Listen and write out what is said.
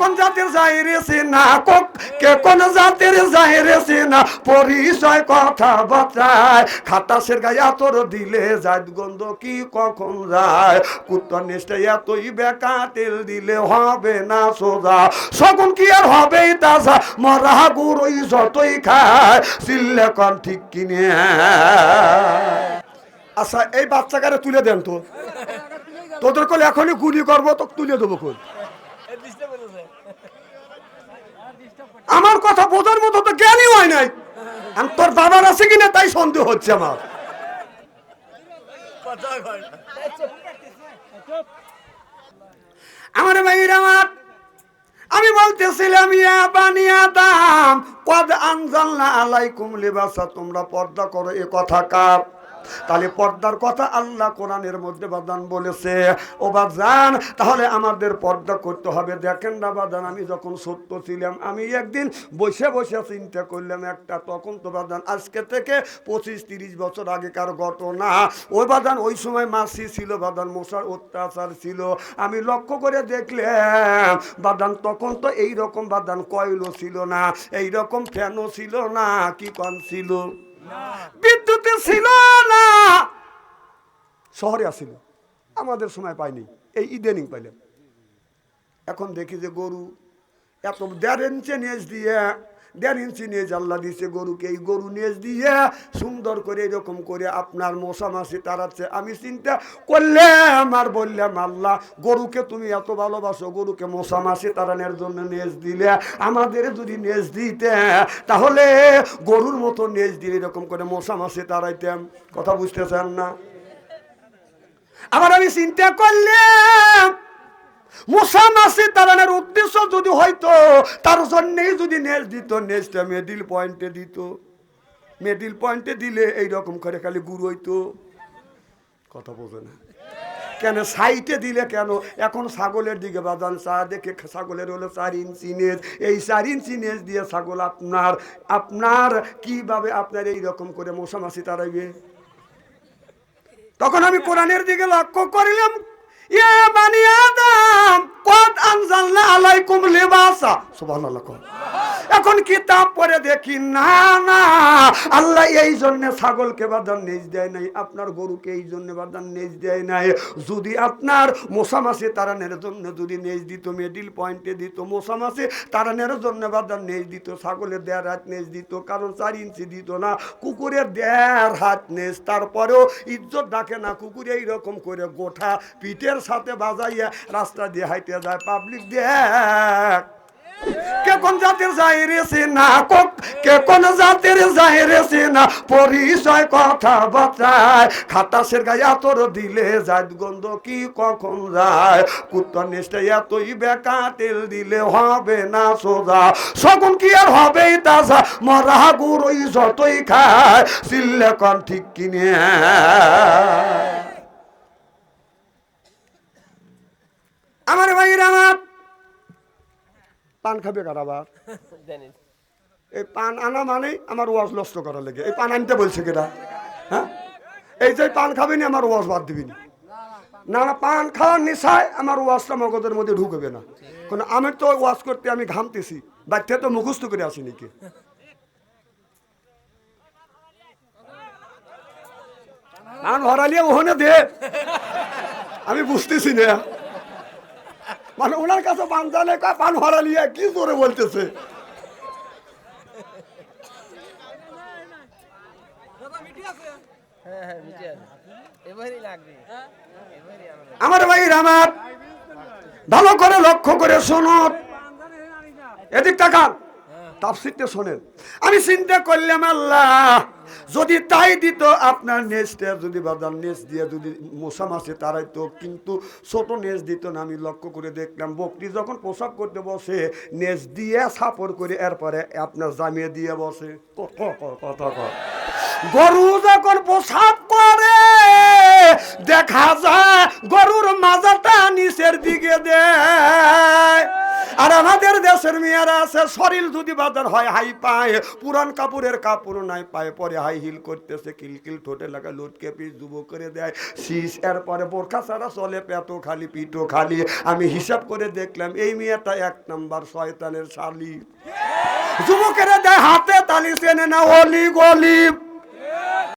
কোন জাতির যাইরেছে না কক কে কোন জাতির যাইরেছে না পরিচয় কথা বাঁচায় খাতাসের গায়ে আতর দিলে যায় গন্ধ কি কখন যায়? কুত্তর নিষ্ঠে এতই বেকা তেল দিলে হবে না সোজা। সগুন কি আর হবে তাজা? মরা গুড়ই যতই খায়, চিল্লে কন ঠিক কিনে। আচ্ছা এই বাচ্চাকারে তুলে দেন তো? তোদের কোল এখনই গুলি করব তো তুলে দেবো কোল আমার কথা বোঝার মতো তো জ্ঞানই হয় নাই। আমি তোর বাবার আছে কিনা তাই সন্দেহ হচ্ছে আমার। আমার ভাইয়ের আমার আমি বলতেছিলাম ইয়া বানিয়া দাম কদ আনজালনা আলাইকুম লিবাসা তোমরা পর্দা করো এ কথা কার? তাহলে পর্দার কথা আল্লাহ কোরআনের মধ্যে বাদান বলেছে। ও বাজান তাহলে আমাদের পর্দা করতে হবে। দেখেন না বাদান, আমি যখন সত্য ছিলাম, আমি একদিন বসে বসে চিন্তা করলাম একটা, তখন তো বাদান, আজকে থেকে পঁচিশ তিরিশ বছর আগেকার ঘটনা। ওই বাদান, ওই সময় মাসি ছিল, বাদান মশার অত্যাচার ছিল। আমি লক্ষ্য করে দেখলাম, বাদান তখন তো এই রকম বাদান কয়লো ছিল না এই রকম ফ্যানও ছিল না, কি কন ছিল? বিদ্যুতে ছিল না। শহরে আসিল। আমাদের সময় পাইনি। এই ইদানিং পাইলাম। এখন দেখি যে গরু এত দেড় ইঞ্চে নিয়ে দিয়ে দেড় ইঞ্চি নেজ আল্লাহ দিছে গরুকে। এই গরু নেজ দিয়ে সুন্দর করে এরকম করে আপনার মশা মাসি তাড়াচ্ছে। আমি চিন্তা করলাম আর বললাম, আল্লাহ, গরুকে তুমি এত ভালোবাসো, গরুকে মশা মাসি তাড়ানোর জন্য নেজ দিলে আমাদের যদি নেজ দিতে, তাহলে গরুর মতো নেজ দিয়ে এরকম করে মশা মাসি তাড়াইতাম। কথা বুঝতেছেন না? আবার আমি চিন্তা করলাম মশা মাসি তাড়ানোর উদ্দেশ্য যদি হয়তো, তার জন্যেই যদি নেজ দিত নেজটা মেডিল পয়েন্টে দিত। মেডিল পয়েন্টে দিলে এই রকম করে খালি গুরু হইতো। কথা বোঝে না। কেন সাইটে দিলে কেন? এখন ছাগলের দিকে বাদান চা দেখে ছাগলের হলো চার ইঞ্চি নেজ। এই চার ইঞ্চি নেজ দিয়ে ছাগল আপনার আপনার কীভাবে আপনার এই রকম করে মশা মাসি তাড়াইবে? তখন আমি কোরআনের দিকে লক্ষ্য করিলাম ইয়া বানি আদম কত আনজালনা আলাইকুম লিবাসা সুবহানাল্লাহ। এখন কিতাব পরে দেখি, না না। আল্লাহ এই জন্য ছাগলকে বাদান নেজ দেয় নাই, আপনার গরুকে এই জন্য বাদান নেজ দেয় নাই। যদি আপনার মশামাসি তারানের জন্য যদি নেজ দিত মিডিল পয়েন্টে দিত মশামাসি তারানের জন্য বাদান নেজ দিত, ছাগলের দেড় হাত নেজ দিত, কারণ চার ইঞ্চি দিত না, কুকুরের দেড় হাত নেজ। তারপরেও ইজ্জত ডাকে না, কুকুর এইরকম করে গোঠা, পিঠের সাথে বাজাইয়া রাস্তা দিয়ে হাইতে যায় পাবলিক দেখ। কে কোন জাতির যাইরেছে না কক কে কোন জাতির যাইরেছে না পরিচয় কথা বাঁচায় খাতাসের গায়ে আতর দিলে যায় গন্ধ কি কখন যায়? কুত্তর নিষ্ঠে এতই বেকা তেল দিলে হবে না সোজা। সগুন কি আর হবে তাজা মরা গুড়ই যতই খায় চিল্লে কন ঠিক কিনে। আমার ভাইরা আমার পান খাবে কার আবার এই পান আনা মানে আমার ওয়াজ নষ্ট করা লেগে। এই পান আনতে বলছে কেটা হ্যাঁ এই যে পান খাবেনি আমার ওয়াজ বাদ দিবিনি না? না পান খাওয়ার নেশায় আমার ওয়াজটা মগজের মধ্যে ঢুকবে না। কারণ আমি তো ওয়াজ করতে আমি ঘামতেছি। বাচ্চা তো মুখস্থ করে আসিনি কে পান হরালিয়ে ওখানে দে। আমি বুঝতেছি না। মানে ওনার কাছে পান জানে পান নিয়ে কি জোরে বলতেছে? হ্যাঁ হ্যাঁ আমার ভাই আমার ভালো করে লক্ষ্য করে শোনো। এদিক তাকান তাফসিরটা শোনেন। আমি চিন্তা করলাম, আল্লাহ, যদি তাই দিত আপনার নেজটা, যদি বাদাম নেজ দিয়ে যদি মশা মাসে তারাই তো, কিন্তু ছোট নেজ দিত না, আমি লক্ষ্য করে দেখলাম, বকরি যখন পোশাক করতে বসে, নেজ দিয়ে সাপড় করে এরপরে আপনার জামিয়ে দিয়ে বসে। ক- ক- ক- কথা গরু যখন পোশাক করে, দেখা যায় গরুর মাজাটা নিচের দিকে দেয়। আর আমাদের দেশের মেয়েরা আছে, শরীর যদি বাজার হয়, হাই পায়, পুরান কাপড়ের কাপড় নাই পায়ে, পরে হাই হিল করতেছে কিলকিল ঠোঁটে লাগা লটকে পিস যুব করে দেয়। শীষ, এরপরে বোরখা ছাড়া চলে, পেটো খালি, পিঠো খালি। আমি হিসাব করে দেখলাম, এই মেয়েটা এক নাম্বার শয়তানের শালি। যুবকেরা দেয় হাতে তালি চেনে না অলি গলি।